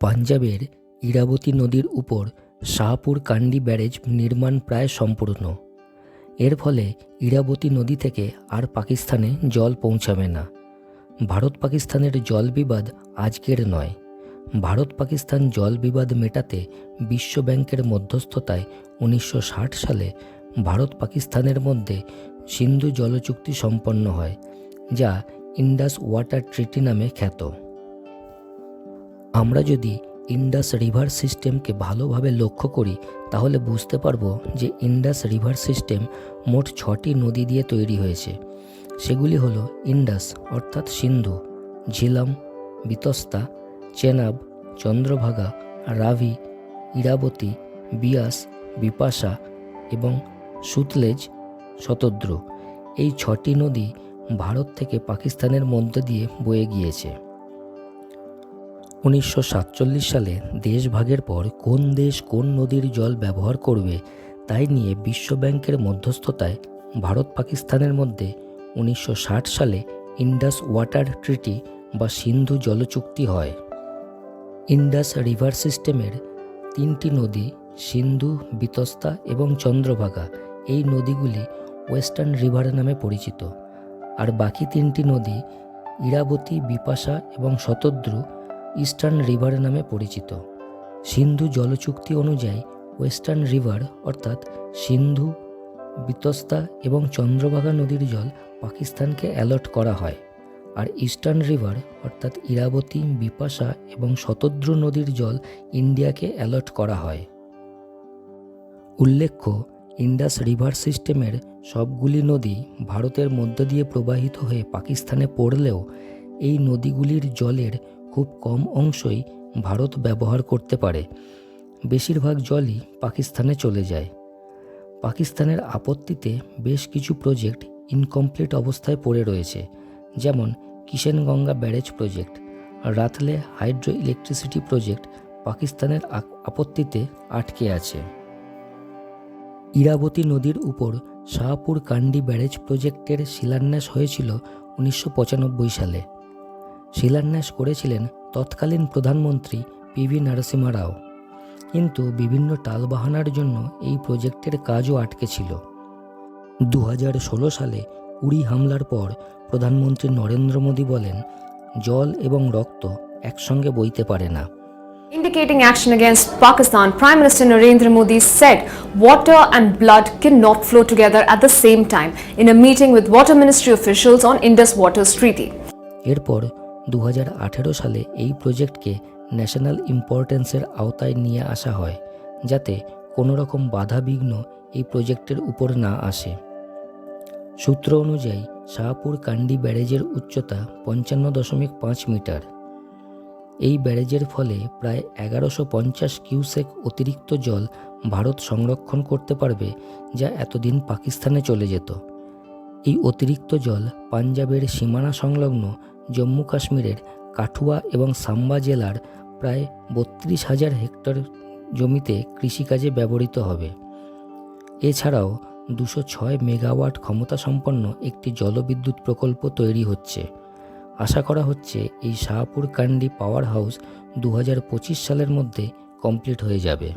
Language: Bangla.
পাঞ্জাবের ইরাবতী নদীর উপর শাহপুর কান্ডি ব্যারেজ নির্মাণ প্রায় সম্পূর্ণ। এর ফলে ইরাবতী নদী থেকে আর পাকিস্তানে জল পৌঁছাবে না। ভারত পাকিস্তানের জল বিবাদ আজকের নয়। ভারত পাকিস্তান জল বিবাদ মেটাতে বিশ্ব ব্যাংকের মধ্যস্থতায় উনিশশো ষাট সালে ভারত পাকিস্তানের মধ্যে সিন্ধু জল চুক্তি সম্পন্ন হয়, যা ইন্ডাস ওয়াটার ট্রিটি নামে খ্যাত। আমরা যদি ইন্ডাস রিভার সিস্টেমকে ভালোভাবে লক্ষ্য করি, তাহলে বুঝতে পারব যে ইন্ডাস রিভার সিস্টেম মোট ছটি নদী দিয়ে তৈরি হয়েছে। সেগুলি হল ইন্ডাস, অর্থাৎ সিন্ধু, ঝিলাম, বিতস্তা, চেনাব, চন্দ্রভাগা, রাভি, ইরাবতী, বিয়াস, বিপাশা এবং সুতলেজ শতদ্রু এই ছটি নদী ভারত থেকে পাকিস্তানের মধ্য দিয়ে বয়ে গিয়েছে। উনিশশো সাতচল্লিশ সালে দেশভাগের পর কোন দেশ কোন নদীর জল ব্যবহার করবে তাই নিয়ে বিশ্বব্যাংকের মধ্যস্থতায় ভারত পাকিস্তানের মধ্যে উনিশশো ষাট সালে ইন্ডাস ওয়াটার ট্রিটি বা সিন্ধু জল চুক্তি হয়। ইন্ডাস রিভার সিস্টেমের তিনটি নদী সিন্ধু, বিতস্তা এবং চন্দ্রভাগা এই নদীগুলি ওয়েস্টার্ন রিভার নামে পরিচিত। আর বাকি তিনটি নদী ইরাবতী, বিপাশা এবং শতদ্রু ইস্টার্ন রিভার নামে পরিচিত। সিন্ধু জলচুক্তি অনুযায়ী ওয়েস্টার্ন রিভার অর্থাৎ সিন্ধু, বিতস্তা এবং চন্দ্রভাগা নদীর জল পাকিস্তানকে অ্যালট করা হয়। আর ইস্টার্ন রিভার অর্থাৎ ইরাবতী, বিপাশা এবং শতদ্রু নদীর জল ইন্ডিয়াকে অ্যালট করা হয়। উল্লেখ্য, ইন্ডাস রিভার সিস্টেমের সবগুলি নদী ভারতের মধ্য দিয়ে প্রবাহিত হয়ে পাকিস্তানে পড়লেও এই নদীগুলির জলের খুব কম অংশই ভারত ব্যবহার করতে পারে। বেশিরভাগ জলই পাকিস্তানে চলে যায়। পাকিস্তানের আপত্তিতে বেশ কিছু প্রজেক্ট ইনকমপ্লিট অবস্থায় পড়ে রয়েছে, যেমন Kishanganga barrage project Ratle hydro electricity project পাকিস্তানের আপত্তিতে আটকে আছে। ইরাবতী নদীর উপর শাহপুর কান্ডি ব্যারেজ প্রজেক্টের শিলান্যাস হয়েছিল উনিশশো পঁচানব্বই সালে। শিলান্যাস করেছিলেন তৎকালীন প্রধানমন্ত্রী পিভি নরসিমা রাও কিন্তু বিভিন্ন টালবাহানার জন্য এই প্রজেক্টের কাজও আটকে ছিল দু হাজার ষোলো সালে উড়ি হামলার পর প্রধানমন্ত্রী নরেন্দ্র মোদী বলেন জল এবং রক্ত একসঙ্গে বইতে পারে না Indicating action against Pakistan, Prime Minister Narendra Modi said water and blood cannot flow together at the same time in a meeting with Water Ministry officials on Indus Waters Treaty. এরপর দু হাজার আঠেরো সালে এই প্রজেক্টকে ন্যাশনাল ইম্পর্টেন্সের আওতায় নিয়ে আসা হয়, যাতে কোনো রকম বাধা বিঘ্ন এই প্রজেক্টের উপর না আসে। সূত্র অনুযায়ী, শাহপুর কান্ডি ব্যারেজের উচ্চতা পঞ্চান্ন দশমিক পাঁচ মিটার। এই ব্যারেজের ফলে প্রায় এগারোশো পঞ্চাশ কিউসেক অতিরিক্ত জল ভারত সংরক্ষণ করতে পারবে, যা এতদিন পাকিস্তানে চলে যেত। এই অতিরিক্ত জল পাঞ্জাবের সীমানা সংলগ্ন জম্মু কাশ্মীরের কাঠুয়া এবং সাম্বা জেলার প্রায় বত্রিশ হাজার হেক্টর জমিতে কৃষিকাজে ব্যবহৃত হবে। এছাড়াও দুশো ছয় মেগাওয়াট ক্ষমতাসম্পন্ন একটি জলবিদ্যুৎ প্রকল্প তৈরি হচ্ছে। আশা করা হচ্ছে এই শাহপুর কান্ডি পাওয়ার হাউস দু হাজার পঁচিশ সালের মধ্যে কমপ্লিট হয়ে যাবে।